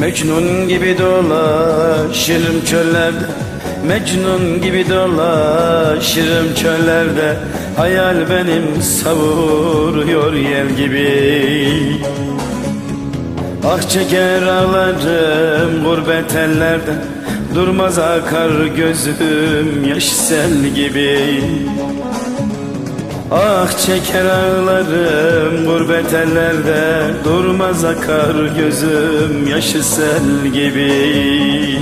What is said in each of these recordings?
Mecnun gibi dolaşırım çöllerde. Mecnun gibi dolaşırım çöllerde. Hayal benim savuruyor yel gibi. Ah çeker ağlarım gurbet ellerde. Durmaz akar gözüm yaş sel gibi Ah çeker ağlarım gurbet ellerde Durmaz akar gözüm yaşı sel gibi.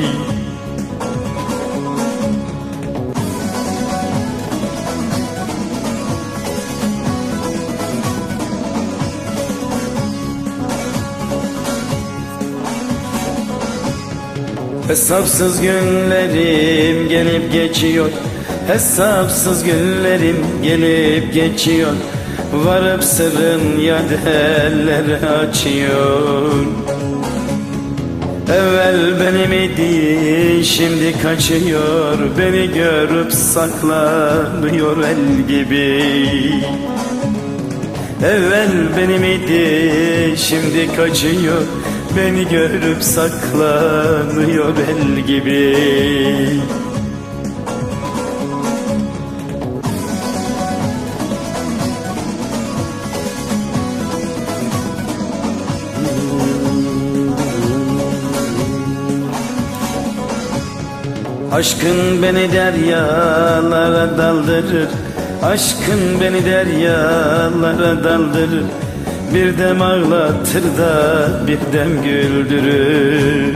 Hesapsız günlerim gelip geçiyor Hesapsız günlerim gelip geçiyor. Varıp sırrın yadelleri açıyor. Evvel benim idi şimdi kaçıyor. Beni görüp saklanıyor el gibi. Evvel benim idi şimdi kaçıyor. Beni görüp saklanıyor el gibi Aşkın beni deryalara daldırır. Aşkın beni deryalara daldırır. Bir dem ağlatır da bir dem güldürür.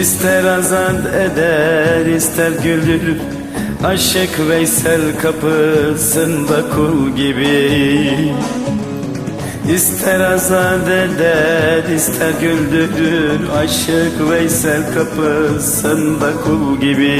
İster azat eder ister güldürür. Aşık Veysel kapısında kul gibi İster azad eder ister güldürür Aşık Veysel kapısında kul gibi.